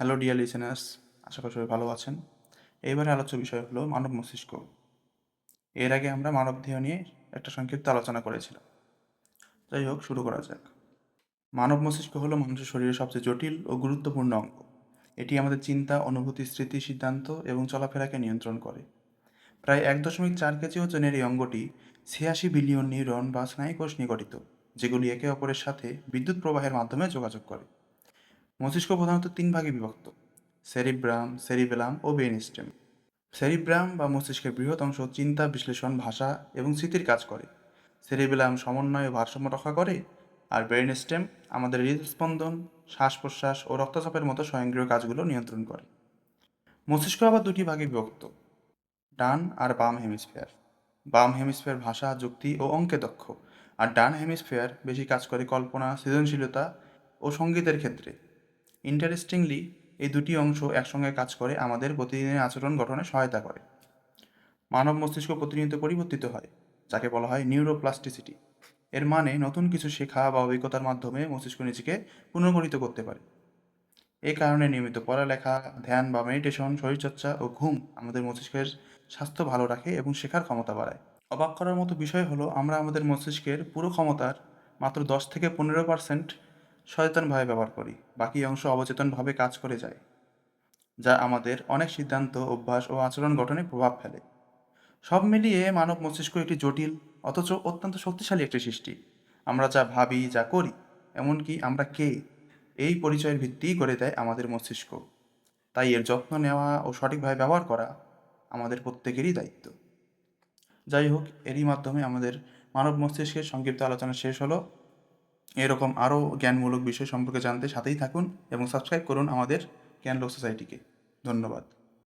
Hello dear listeners আশা করি সবাই ভালো আছেন। এইবারে আলোচ্য বিষয় হলো মানব মস্তিষ্ক। এর আগে আমরা মানব দেহ নিয়ে একটা সংক্ষিপ্ত আলোচনা করেছিলাম। যাই হোক, শুরু করা যাক। মানব মস্তিষ্ক হলো মানুষের শরীরের সবচেয়ে জটিল ও গুরুত্বপূর্ণ অঙ্গ। এটি আমাদের চিন্তা, অনুভূতি, স্মৃতি, সিদ্ধান্ত এবং চলাফেরাকে নিয়ন্ত্রণ করে। প্রায় এক দশমিক চার কেজি ওজনের এই অঙ্গটি ছিয়াশি বিলিয়ন নিউরন বা স্নায়ুকোষ নিগঠিত যেগুলি একে অপরের সাথে বিদ্যুৎ প্রবাহের মাধ্যমে যোগাযোগ করে। মস্তিষ্ক প্রধানত তিন ভাগে বিভক্ত, সেরিব্রাম, সেরিবেলাম ও ব্রেন স্টেম সেরিব্রাম বা মস্তিষ্কের বৃহৎ অংশ চিন্তা, বিশ্লেষণ, ভাষা এবং স্মৃতির কাজ করে। সেরিবেলাম সমন্বয় ও ভারসাম্য রক্ষা করে আর ব্রেন স্টেম আমাদের হৃদস্পন্দন শ্বাস প্রশ্বাস ও রক্তচাপের মতো স্বয়ংক্রিয় কাজগুলো নিয়ন্ত্রণ করে। মস্তিষ্ক আবার দুটি ভাগে বিভক্ত, ডান আর বাম হেমিস্ফিয়ার। বাম হেমিস্ফিয়ার ভাষা, যুক্তি ও অঙ্কে দক্ষ, আর ডান হেমিস্ফিয়ার বেশি কাজ করে কল্পনা, সৃজনশীলতা ও সঙ্গীতের ক্ষেত্রে। ইন্টারেস্টিংলি এই দুটি অংশ একসঙ্গে কাজ করে, আমাদের প্রতিদিনের আচরণ গঠনে সহায়তা করে। মানব মস্তিষ্ক প্রতিনিয়ত পরিবর্তিত হয়, যাকে বলা হয় নিউরোপ্লাস্টিসিটি এর মানে নতুন কিছু শেখা বা অভিজ্ঞতার মাধ্যমে মস্তিষ্ক নিজেকে পুনর্গঠিত করতে পারে। এই কারণে নিয়মিত পড়ালেখা, ধ্যান বা মেডিটেশন শরীরচর্চা ও ঘুম আমাদের মস্তিষ্কের স্বাস্থ্য ভালো রাখে এবং শেখার ক্ষমতা বাড়ায়। অবাক করার মতো বিষয় হলো, আমরা আমাদের মস্তিষ্কের পুরো ক্ষমতার মাত্র দশ থেকে পনেরো পার্সেন্ট সচেতনভাবে ব্যবহার করি। বাকি অংশ অবচেতনভাবে কাজ করে যায়, যা আমাদের অনেক সিদ্ধান্ত, অভ্যাস ও আচরণ গঠনে প্রভাব ফেলে। সব মিলিয়ে মানব মস্তিষ্ক একটি জটিল, অথচ অত্যন্ত শক্তিশালী একটি সৃষ্টি। আমরা যা ভাবি, যা করি, এমনকি আমরা কে, এই পরিচয়ের ভিত্তিই করে দেয় আমাদের মস্তিষ্ক। তাই এর যত্ন নেওয়া ও সঠিকভাবে ব্যবহার করা আমাদের প্রত্যেকেরই দায়িত্ব। যাই হোক, এরই মাধ্যমে আমাদের মানব মস্তিষ্কের সংক্ষিপ্ত আলোচনা শেষ হলো। এরকম আরও জ্ঞানমূলক বিষয় সম্পর্কে জানতে সাথেই থাকুন এবং সাবস্ক্রাইব করুন আমাদের জ্ঞানলোক সোসাইটিকে। ধন্যবাদ।